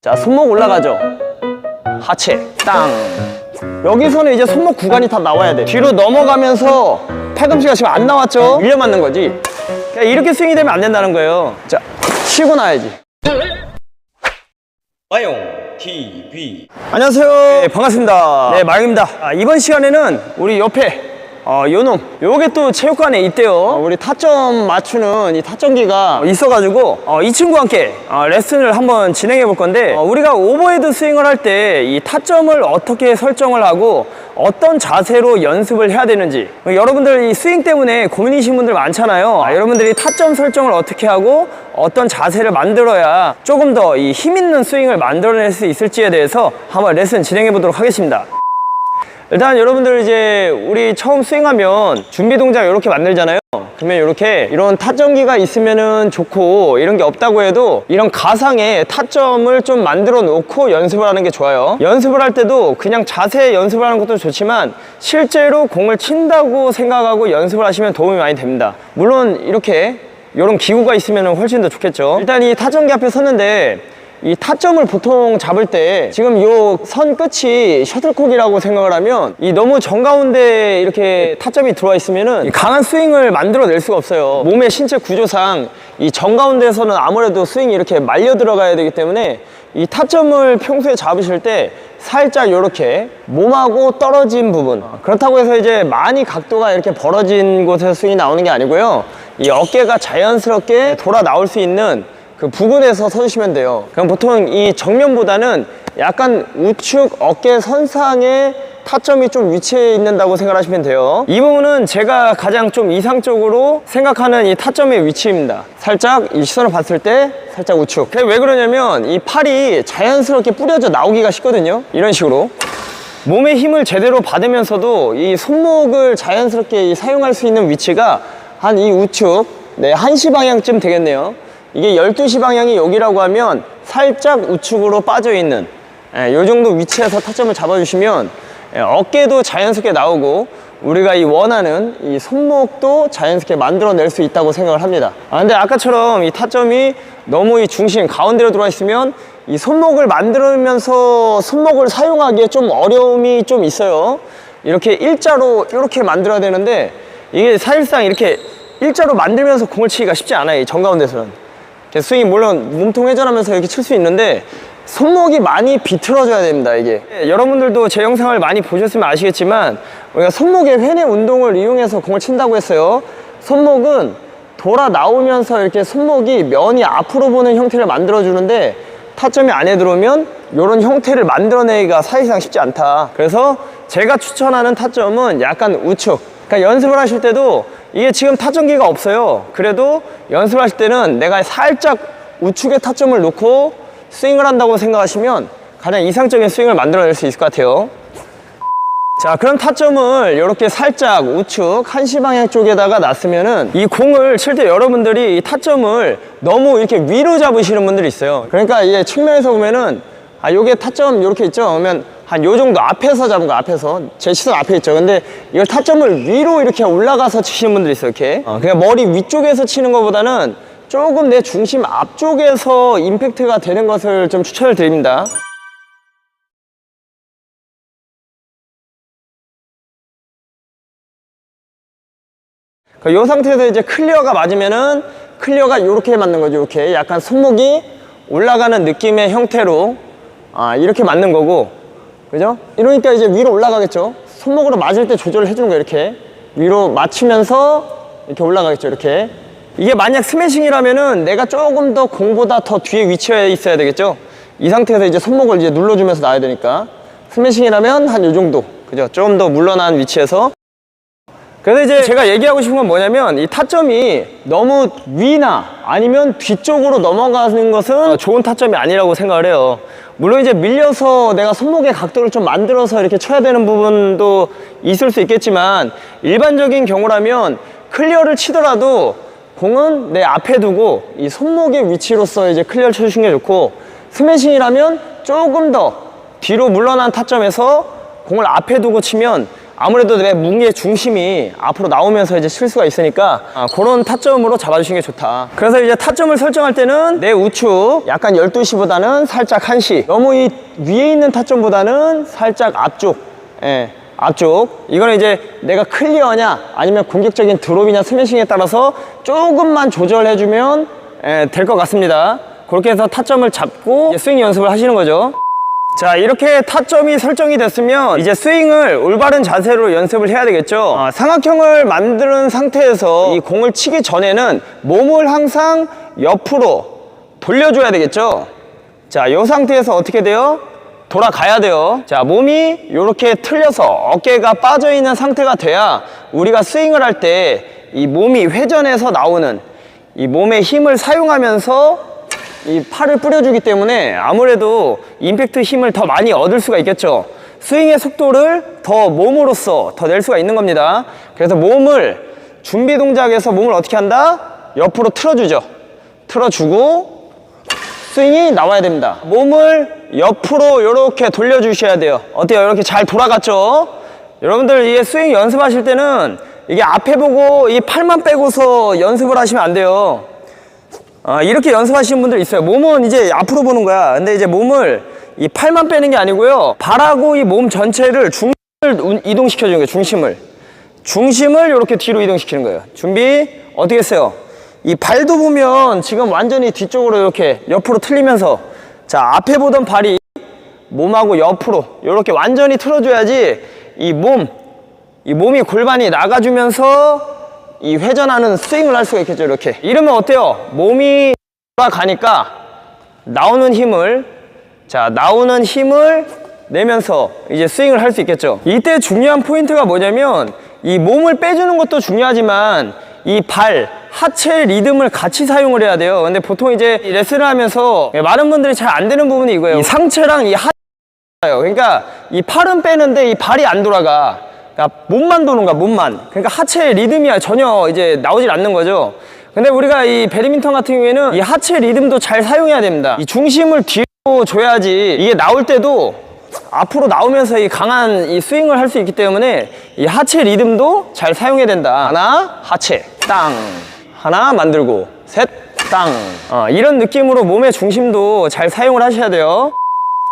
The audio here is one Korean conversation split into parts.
자, 손목 올라가죠. 하체, 땅. 여기서는 이제 손목 구간이 다 나와야 돼. 뒤로 넘어가면서 팔꿈치가 지금 안 나왔죠? 밀려 맞는 거지. 그러니까 이렇게 스윙이 되면 안 된다는 거예요. 자, 쉬고 나야지. 마용 TV 안녕하세요. 네, 반갑습니다. 네, 마영입니다. 아, 이번 시간에는 우리 옆에 어, 요놈 요게 또 체육관에 있대요. 어, 우리 타점 맞추는 이 타점기가 있어가지고 어, 이 친구와 함께 어, 레슨을 한번 진행해 볼 건데 어, 우리가 오버헤드 스윙을 할 때 이 타점을 어떻게 설정을 하고 어떤 자세로 연습을 해야 되는지 어, 여러분들 이 스윙 때문에 고민이신 분들 많잖아요. 아, 여러분들이 타점 설정을 어떻게 하고 어떤 자세를 만들어야 조금 더 이 힘 있는 스윙을 만들어낼 수 있을지에 대해서 한번 레슨 진행해 보도록 하겠습니다. 일단 여러분들 이제 우리 처음 스윙하면 준비 동작 이렇게 만들잖아요. 그러면 이렇게 이런 타점기가 있으면은 좋고 이런 게 없다고 해도 이런 가상의 타점을 좀 만들어 놓고 연습을 하는 게 좋아요. 연습을 할 때도 그냥 자세 연습을 하는 것도 좋지만 실제로 공을 친다고 생각하고 연습을 하시면 도움이 많이 됩니다. 물론 이렇게 이런 기구가 있으면 훨씬 더 좋겠죠. 일단 이 타점기 앞에 섰는데 이 타점을 보통 잡을 때 지금 요 선 끝이 셔틀콕이라고 생각을 하면 이 너무 정가운데 이렇게 타점이 들어와 있으면은 이 강한 스윙을 만들어낼 수가 없어요. 몸의 신체 구조상 이 정가운데에서는 아무래도 스윙이 이렇게 말려 들어가야 되기 때문에 이 타점을 평소에 잡으실 때 살짝 이렇게 몸하고 떨어진 부분 그렇다고 해서 이제 많이 각도가 이렇게 벌어진 곳에서 스윙이 나오는 게 아니고요 이 어깨가 자연스럽게 돌아 나올 수 있는 그 부분에서 서주시면 돼요. 그럼 보통 이 정면보다는 약간 우측 어깨 선상에 타점이 좀 위치해 있는다고 생각하시면 돼요. 이 부분은 제가 가장 좀 이상적으로 생각하는 이 타점의 위치입니다. 살짝 이 시선을 봤을 때 살짝 우측. 왜 그러냐면 이 팔이 자연스럽게 뿌려져 나오기가 쉽거든요. 이런 식으로. 몸의 힘을 제대로 받으면서도 이 손목을 자연스럽게 이 사용할 수 있는 위치가 한 이 우측, 네, 1시 방향쯤 되겠네요. 이게 12시 방향이 여기라고 하면 살짝 우측으로 빠져 있는 이 정도 위치에서 타점을 잡아주시면 예, 어깨도 자연스럽게 나오고 우리가 이 원하는 이 손목도 자연스럽게 만들어낼 수 있다고 생각을 합니다. 아, 근데 아까처럼 이 타점이 너무 이 중심 가운데로 들어와 있으면 이 손목을 만들면서 손목을 사용하기에 좀 어려움이 좀 있어요. 이렇게 일자로 이렇게 만들어야 되는데 이게 사실상 이렇게 일자로 만들면서 공을 치기가 쉽지 않아요. 이 정가운데서는. 이렇게 스윙이 물론 몸통 회전하면서 이렇게 칠 수 있는데 손목이 많이 비틀어져야 됩니다 이게. 예, 여러분들도 제 영상을 많이 보셨으면 아시겠지만 우리가 손목의 회내 운동을 이용해서 공을 친다고 했어요. 손목은 돌아 나오면서 이렇게 손목이 면이 앞으로 보는 형태를 만들어 주는데 타점이 안에 들어오면 이런 형태를 만들어내기가 사실상 쉽지 않다. 그래서 제가 추천하는 타점은 약간 우측. 그러니까 연습을 하실 때도 이게 지금 타점기가 없어요. 그래도 연습을 하실 때는 내가 살짝 우측에 타점을 놓고 스윙을 한다고 생각하시면 가장 이상적인 스윙을 만들어낼 수 있을 것 같아요. 자 그럼 타점을 이렇게 살짝 우측 한시 방향 쪽에다가 놨으면은 이 공을 칠 때 여러분들이 이 타점을 너무 이렇게 위로 잡으시는 분들이 있어요. 그러니까 이게 측면에서 보면은 아 요게 타점 이렇게 있죠? 그러면 한 요 정도 앞에서 잡은 거 앞에서 제 시선 앞에 있죠. 근데 이걸 타점을 위로 이렇게 올라가서 치시는 분들이 있어요 이렇게. 어, 그냥 머리 위쪽에서 치는 것보다는 조금 내 중심 앞쪽에서 임팩트가 되는 것을 좀 추천을 드립니다. 이 상태에서 이제 클리어가 맞으면은 클리어가 이렇게 맞는 거죠. 이렇게. 약간 손목이 올라가는 느낌의 형태로 아 이렇게 맞는 거고 그죠? 이러니까 이제 위로 올라가겠죠. 손목으로 맞을 때 조절을 해주는 거예요. 이렇게 위로 맞추면서 이렇게 올라가겠죠. 이렇게 이게 만약 스매싱이라면은 내가 조금 더 공보다 더 뒤에 위치해 있어야 되겠죠. 이 상태에서 이제 손목을 이제 눌러주면서 나야 되니까 스매싱이라면 한 요 정도 그죠? 좀 더 물러난 위치에서 그래서 이제 제가 얘기하고 싶은 건 뭐냐면 이 타점이 너무 위나 아니면 뒤쪽으로 넘어가는 것은 좋은 타점이 아니라고 생각을 해요. 물론 이제 밀려서 내가 손목의 각도를 좀 만들어서 이렇게 쳐야 되는 부분도 있을 수 있겠지만 일반적인 경우라면 클리어를 치더라도 공은 내 앞에 두고 이 손목의 위치로서 이제 클리어를 쳐주시는 게 좋고 스매싱이라면 조금 더 뒤로 물러난 타점에서 공을 앞에 두고 치면 아무래도 내 무게의 중심이 앞으로 나오면서 이제 칠 수가 있으니까 아, 그런 타점으로 잡아주시는 게 좋다. 그래서 이제 타점을 설정할 때는 내 우측 약간 12시보다는 살짝 1시. 너무 이 위에 있는 타점보다는 살짝 앞쪽. 예. 앞쪽 이거는 이제 내가 클리어냐 아니면 공격적인 드롭이냐 스매싱에 따라서 조금만 조절해주면 될 것 같습니다 그렇게 해서 타점을 잡고 스윙 연습을 하시는 거죠 자 이렇게 타점이 설정이 됐으면 이제 스윙을 올바른 자세로 연습을 해야 되겠죠? 어, 삼각형을 만드는 상태에서 이 공을 치기 전에는 몸을 항상 옆으로 돌려줘야 되겠죠? 자이 상태에서 어떻게 돼요? 돌아가야 돼요. 자 몸이 이렇게 틀려서 어깨가 빠져 있는 상태가 돼야 우리가 스윙을 할 때 이 몸이 회전해서 나오는 이 몸의 힘을 사용하면서 이 팔을 뿌려주기 때문에 아무래도 임팩트 힘을 더 많이 얻을 수가 있겠죠 스윙의 속도를 더 몸으로써 더 낼 수가 있는 겁니다 그래서 몸을 준비 동작에서 몸을 어떻게 한다? 옆으로 틀어주죠 틀어주고 스윙이 나와야 됩니다 몸을 옆으로 이렇게 돌려주셔야 돼요 어때요? 이렇게 잘 돌아갔죠? 여러분들 이게 스윙 연습하실 때는 이게 앞에 보고 이 팔만 빼고서 연습을 하시면 안 돼요 아, 이렇게 연습하시는 분들 있어요. 몸은 이제 앞으로 보는 거야. 근데 이제 몸을 이 팔만 빼는 게 아니고요. 발하고 이 몸 전체를 중심을 운- 이동시켜 주는 거예요. 중심을. 중심을 이렇게 뒤로 이동시키는 거예요. 준비. 어떻게 했어요? 이 발도 보면 지금 완전히 뒤쪽으로 이렇게 옆으로 틀리면서 자, 앞에 보던 발이 몸하고 옆으로 이렇게 완전히 틀어줘야지 이 몸, 이 몸이 골반이 나가주면서 이 회전하는 스윙을 할 수가 있겠죠 이렇게. 이러면 어때요? 몸이 돌아가니까 나오는 힘을 자 나오는 힘을 내면서 이제 스윙을 할 수 있겠죠. 이때 중요한 포인트가 뭐냐면 이 몸을 빼주는 것도 중요하지만 이 발 하체 리듬을 같이 사용을 해야 돼요. 근데 보통 이제 이 레슨을 하면서 많은 분들이 잘 안 되는 부분이 이거예요. 이 상체랑 이 하체 그러니까 이 팔은 빼는데 이 발이 안 돌아가. 그러니까 몸만 도는 거야, 몸만. 그러니까 하체 리듬이 전혀 이제 나오질 않는 거죠. 근데 우리가 이 배드민턴 같은 경우에는 이 하체 리듬도 잘 사용해야 됩니다. 이 중심을 뒤로 줘야지 이게 나올 때도 앞으로 나오면서 이 강한 이 스윙을 할 수 있기 때문에 이 하체 리듬도 잘 사용해야 된다. 하나, 하체, 땅. 하나 만들고, 셋, 땅. 어, 이런 느낌으로 몸의 중심도 잘 사용을 하셔야 돼요.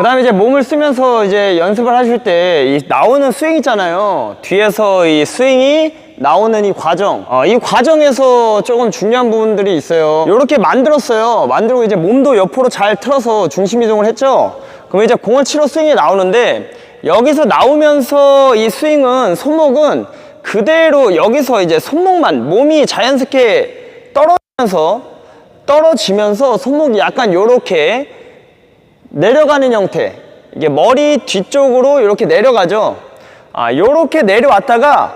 그 다음에 이제 몸을 쓰면서 이제 연습을 하실 때 이 나오는 스윙 있잖아요. 뒤에서 이 스윙이 나오는 이 과정. 어, 이 과정에서 조금 중요한 부분들이 있어요. 이렇게 만들었어요. 만들고 이제 몸도 옆으로 잘 틀어서 중심 이동을 했죠. 그럼 이제 공을 치러 스윙이 나오는데 여기서 나오면서 이 스윙은 손목은 그대로 여기서 이제 손목만 몸이 자연스럽게 떨어지면서 떨어지면서 손목이 약간 요렇게 내려가는 형태. 이게 머리 뒤쪽으로 이렇게 내려가죠? 아 요렇게 내려왔다가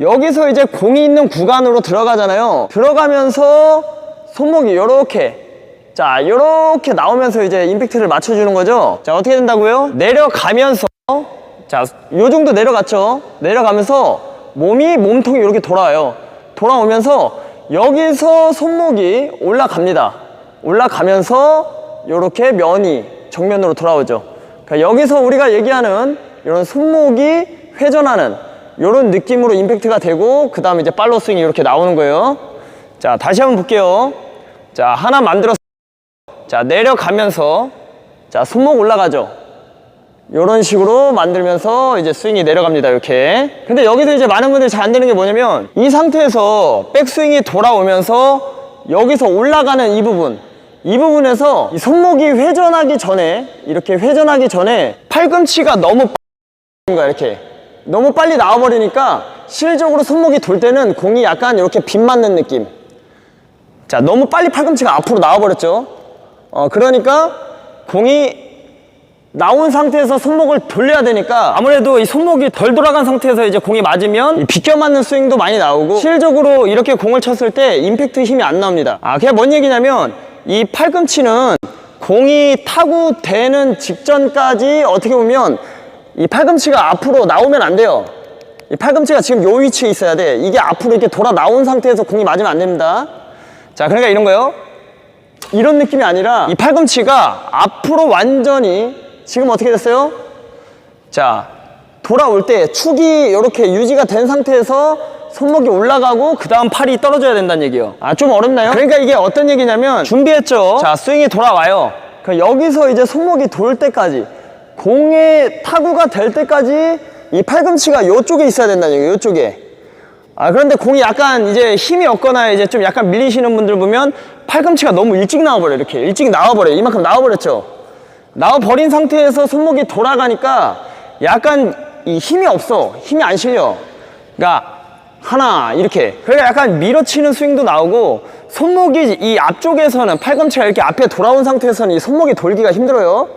여기서 이제 공이 있는 구간으로 들어가잖아요. 들어가면서 손목이 요렇게. 자 요렇게 나오면서 이제 임팩트를 맞춰주는 거죠? 자 어떻게 된다고요? 내려가면서. 자 요 정도 내려갔죠? 내려가면서 몸이 몸통이 이렇게 돌아와요. 돌아오면서 여기서 손목이 올라갑니다. 올라가면서 이렇게 면이 정면으로 돌아오죠. 그러니까 여기서 우리가 얘기하는 이런 손목이 회전하는 이런 느낌으로 임팩트가 되고 그 다음에 이제 팔로 스윙이 이렇게 나오는 거예요. 자 다시 한번 볼게요. 자 하나 만들었어. 자 내려가면서 자 손목 올라가죠. 이런 식으로 만들면서 이제 스윙이 내려갑니다 이렇게 근데 여기서 이제 많은 분들이 잘 안 되는 게 뭐냐면 이 상태에서 백스윙이 돌아오면서 여기서 올라가는 이 부분 이 부분에서 이 손목이 회전하기 전에 이렇게 회전하기 전에 팔꿈치가 너무 거야 이렇게. 너무 빨리 나와버리니까 실질적으로 손목이 돌 때는 공이 약간 이렇게 빗 맞는 느낌. 자 너무 빨리 팔꿈치가 앞으로 나와버렸죠? 어 그러니까 공이 나온 상태에서 손목을 돌려야 되니까 아무래도 이 손목이 덜 돌아간 상태에서 이제 공이 맞으면 이 비껴 맞는 스윙도 많이 나오고 실질적으로 이렇게 공을 쳤을 때 임팩트 힘이 안 나옵니다. 아 그게 뭔 얘기냐면 이 팔꿈치는 공이 타고 되는 직전까지 어떻게 보면 이 팔꿈치가 앞으로 나오면 안 돼요. 이 팔꿈치가 지금 요 위치에 있어야 돼. 이게 앞으로 이렇게 돌아 나온 상태에서 공이 맞으면 안 됩니다. 자 그러니까 이런 거요. 이런 느낌이 아니라 이 팔꿈치가 앞으로 완전히 지금 어떻게 됐어요? 자 돌아올 때 축이 이렇게 유지가 된 상태에서 손목이 올라가고 그 다음 팔이 떨어져야 된다는 얘기예요. 아 좀 어렵나요? 그러니까 이게 어떤 얘기냐면 준비했죠? 자 스윙이 돌아와요. 그 여기서 이제 손목이 돌 때까지 공의 타구가 될 때까지 이 팔꿈치가 이쪽에 있어야 된다는 얘기예요 이쪽에. 아 그런데 공이 약간 이제 힘이 없거나 이제 좀 약간 밀리시는 분들 보면 팔꿈치가 너무 일찍 나와버려 이렇게. 일찍 나와버려 이만큼 나와버렸죠. 나와버린 상태에서 손목이 돌아가니까 약간 이 힘이 없어. 힘이 안 실려. 그러니까 하나 이렇게. 그러니까 약간 밀어치는 스윙도 나오고 손목이 이 앞쪽에서는 팔꿈치가 이렇게 앞에 돌아온 상태에서는 이 손목이 돌기가 힘들어요.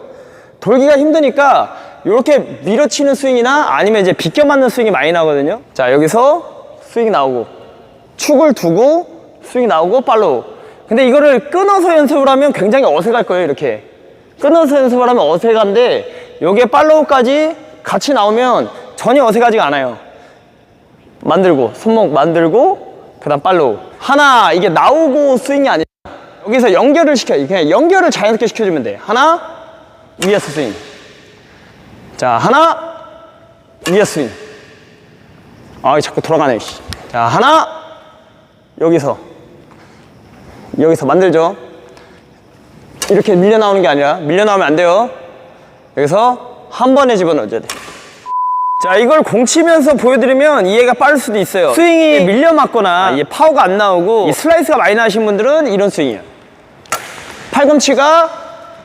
돌기가 힘드니까 이렇게 밀어치는 스윙이나 아니면 이제 비껴 맞는 스윙이 많이 나거든요. 자 여기서 스윙이 나오고 축을 두고 스윙이 나오고 팔로우. 근데 이거를 끊어서 연습을 하면 굉장히 어색할 거예요 이렇게. 끊어서 연습을 하면 어색한데 여기에 팔로우까지 같이 나오면 전혀 어색하지가 않아요 만들고 손목 만들고 그 다음 팔로우. 하나 이게 나오고 스윙이 아니라 여기서 연결을 시켜요 그냥 연결을 자연스럽게 시켜주면 돼. 하나 위에서 스윙. 자 하나 위에서 스윙. 아 자꾸 돌아가네 씨. 자 하나 여기서. 여기서 만들죠. 이렇게 밀려 나오는 게 아니라 밀려 나오면 안 돼요. 여기서 한 번에 집어넣어줘야 돼 자 이걸 공 치면서 보여드리면 이해가 빠를 수도 있어요. 스윙이 밀려 맞거나 이게 파워가 안 나오고 이 슬라이스가 많이 나신 분들은 이런 스윙이에요. 팔꿈치가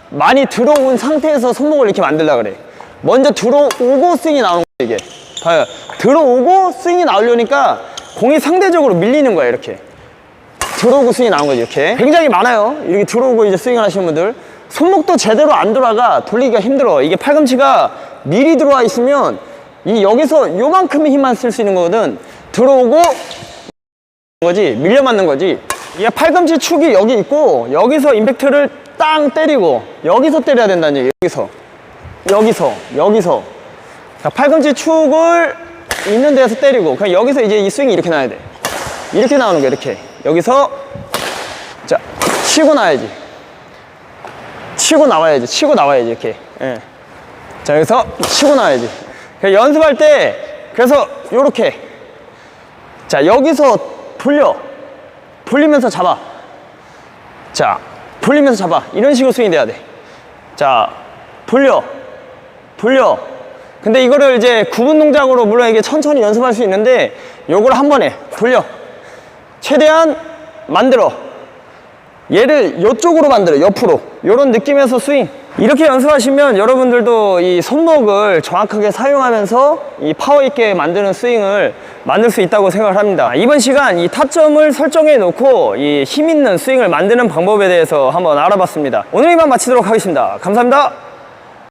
많이 들어온 상태에서 손목을 이렇게 만들라 그래. 먼저 들어오고 스윙이 나오는 거예요 이게. 봐요 들어오고 스윙이 나오려니까 공이 상대적으로 밀리는 거야 이렇게. 들어오고 스윙이 나온 거지 이렇게. 굉장히 많아요. 이렇게 들어오고 이제 스윙을 하시는 분들. 손목도 제대로 안 돌아가 돌리기가 힘들어. 이게 팔꿈치가 미리 들어와 있으면 이 여기서 요만큼의 힘만 쓸 수 있는 거거든. 들어오고 거지 밀려 맞는 거지. 이게 팔꿈치 축이 여기 있고 여기서 임팩트를 땅 때리고 여기서 때려야 된다는 얘기 여기서. 여기서 여기서. 자, 팔꿈치 축을 있는 데서 때리고 그냥 여기서 이제 이 스윙이 이렇게 나야 돼. 이렇게 나오는 거야 이렇게. 여기서 자 치고 나야지. 치고 나와야지 치고 나와야지 이렇게. 예. 자 여기서 치고 나와야지 연습할 때 그래서 요렇게. 자 여기서 돌려. 돌리면서 잡아. 자 돌리면서 잡아. 이런 식으로 스윙이 돼야 돼자 돌려. 돌려. 근데 이거를 이제 구분 동작으로 물론 이게 천천히 연습할 수 있는데 요걸 한 번에 돌려. 최대한 만들어. 얘를 이쪽으로 만들어. 옆으로. 이런 느낌에서 스윙 이렇게 연습하시면 여러분들도 이 손목을 정확하게 사용하면서 이 파워 있게 만드는 스윙을 만들 수 있다고 생각을 합니다. 이번 시간 이 타점을 설정해 놓고 이 힘 있는 스윙을 만드는 방법에 대해서 한번 알아봤습니다. 오늘 이만 마치도록 하겠습니다. 감사합니다